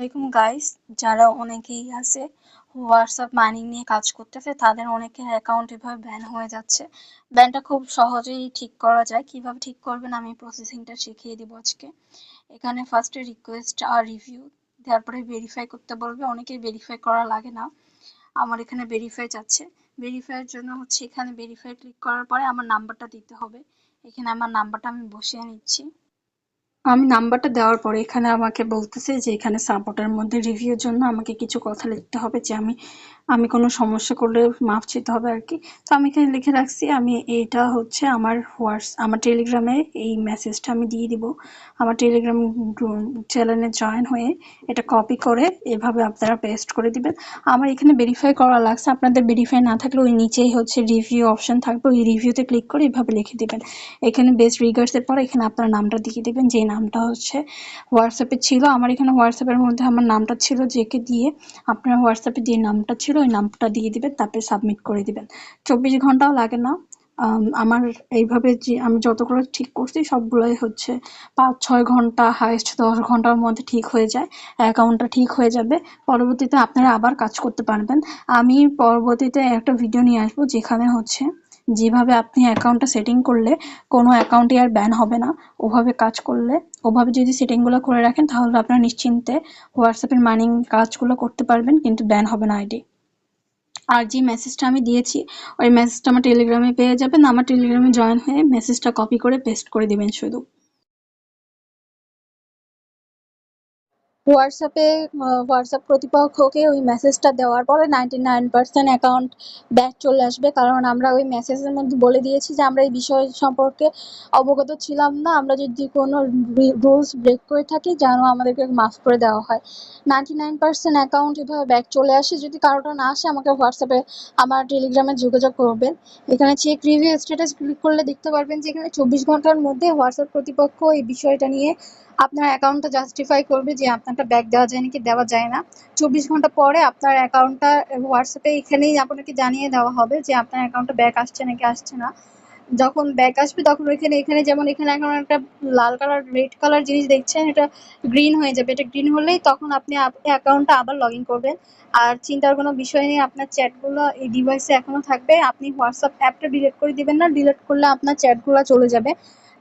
আসসালামাইকুম গাইস যারা অনেকেই আছে হোয়াটসঅ্যাপ মাইনিং নিয়ে কাজ করতেছে, তাদের অনেকের অ্যাকাউন্ট এভাবে ব্যান হয়ে যাচ্ছে। ব্যানটা খুব সহজেই ঠিক করা যায়। কীভাবে ঠিক করবেন আমি প্রসেসিংটা শিখিয়ে দিব আজকে। এখানে ফার্স্টে রিকোয়েস্ট আর রিভিউ তারপরে ভেরিফাই করতে বলবে। অনেকেই ভেরিফাই করা লাগে না। আমার এখানে ভেরিফাই চাচ্ছে ভেরিফাইয়ের জন্য হচ্ছে এখানে ভেরিফাই ক্লিক করার পরে আমার নাম্বারটা দিতে হবে। এখানে আমার নাম্বারটা আমি বসিয়ে নিচ্ছি। আমি নাম্বারটা দেওয়ার পরে এখানে আমাকে বলতেছে যে এখানে সাপোর্টের মধ্যে রিভিউর জন্য আমাকে কিছু কথা লিখতে হবে যে আমি আমি কোনো সমস্যা করলে মাফ চেতে হবে আর কি। তো আমি এখানে লিখে রাখছি, আমি এইটা হচ্ছে আমার হোয়াটস, আমার টেলিগ্রামে এই মেসেজটা আমি দিয়ে দিব। আমার টেলিগ্রাম চ্যানেলে জয়েন হয়ে এটা কপি করে এভাবে আপনারা পেস্ট করে দিবেন। আমার এখানে ভেরিফাই করা লাগছে, আপনাদের ভেরিফাই না থাকলে ওই নিচেই হচ্ছে রিভিউ অপশন থাকবে, ওই রিভিউতে ক্লিক করে এভাবে লিখে দিবেন। এখানে বেস্ট রিগার্সের পর এখানে আপনার নামটা দিয়ে দিবেন, যে নামটা হচ্ছে হোয়াটসঅ্যাপে ছিল। আমার এখানে হোয়াটসঅ্যাপের মধ্যে আমার নামটা ছিল যেকে দিয়ে আপনার হোয়াটসঅ্যাপে যে নামটা ছিল ওই নামটা দিয়ে দিবেন, তারপরে সাবমিট করে দিবেন। চব্বিশ ঘন্টাও লাগে না। আমার এইভাবে যে আমি যতগুলো ঠিক করছি, সবগুলোই হচ্ছে পাঁচ, ছয় ঘণ্টা হাইস্ট দশ ঘণ্টার মধ্যে ঠিক হয়ে যায় অ্যাকাউন্টটা ঠিক হয়ে যাবে। পরবর্তীতে আপনারা আবার কাজ করতে পারবেন। আমি পরবর্তীতে একটা ভিডিও নিয়ে আসব, যেখানে হচ্ছে যেভাবে আপনি অ্যাকাউন্টটা সেটিং করলে কোনো অ্যাকাউন্টে আর ব্যান হবে না। ওভাবে কাজ করলে, ওভাবে যদি সেটিংগুলো করে রাখেন, তাহলে আপনারা নিশ্চিন্তে হোয়াটসঅ্যাপের মাইনিং কাজগুলো করতে পারবেন, কিন্তু ব্যান হবে না আইডি। আর যে মেসেজটা আমি দিয়েছি, ওই মেসেজটা আমার টেলিগ্রামে পেয়ে যাবেন। আমার টেলিগ্রামে জয়েন হয়ে মেসেজটা কপি করে পেস্ট করে দেবেন শুধু। হোয়াটসঅ্যাপে হোয়াটসঅ্যাপ কর্তৃপক্ষকে ওই মেসেজটা দেওয়ার পরে ninety nine percent account back চলে আসবে। কারণ আমরা ওই মেসেজের মধ্যে বলে দিয়েছি যে, আমরা এই বিষয় সম্পর্কে অবগত ছিলাম না। আমরা যদি কোনো রুলস ব্রেক করে থাকি, যেন আমাদেরকে মাফ করে দেওয়া হয়। নাইনটি নাইন পার্সেন্ট অ্যাকাউন্ট এভাবে ব্যাক চলে আসে। যদি কারোটা না আসে, আমাকে হোয়াটসঅ্যাপে, আমার টেলিগ্রামে যোগাযোগ করবেন। এখানে চেক রিভিউ স্ট্যাটাস ক্লিক করলে দেখতে পারবেন যে, এখানে চব্বিশ ঘণ্টার মধ্যে হোয়াটসঅ্যাপ কর্তৃপক্ষ এই বিষয়টা নিয়ে আপনার অ্যাকাউন্টটা জাস্টিফাই করবে যে আপনারটা ব্যাক দেওয়া যায় নাকি দেওয়া যায় না। চব্বিশ ঘণ্টা পরে আপনার অ্যাকাউন্টটা হোয়াটসঅ্যাপে এখানেই আপনাকে জানিয়ে দেওয়া হবে যে আপনার অ্যাকাউন্টটা ব্যাক আসছে নাকি আসছে না। যখন ব্যাক আসবে তখন ওইখানে, এখানে যেমন এখানে এখন একটা লাল কালার রেড কালার জিনিস দেখছেন, এটা গ্রিন হয়ে যাবে। এটা গ্রিন হলেই তখন আপনি অ্যাকাউন্টটা আবার লগ ইন করবেন। আর চিন্তার কোনো বিষয় নেই, আপনার চ্যাটগুলো এই ডিভাইসে এখনও থাকবে। আপনি হোয়াটসঅ্যাপ অ্যাপটা ডিলিট করে দিবেন না ডিলিট করলে আপনার চ্যাটগুলো চলে যাবে।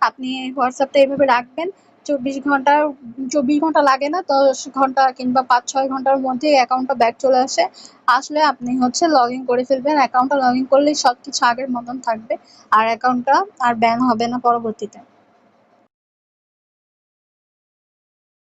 আপনি হোয়াটসঅ্যাপটা এভাবে রাখবেন। চব্বিশ ঘণ্টা চব্বিশ ঘণ্টা লাগে না, দশ ঘণ্টা কিংবা পাঁচ, ছয় ঘণ্টার মধ্যে অ্যাকাউন্টটা ব্যাক চলে আসে। আসলে আপনি হচ্ছে লগ ইন করে ফেলবেন অ্যাকাউন্টটা লগ ইন করলেই সব কিছু আগের মতন থাকবে, আর অ্যাকাউন্টটা আর ব্যান হবে না পরবর্তীতে।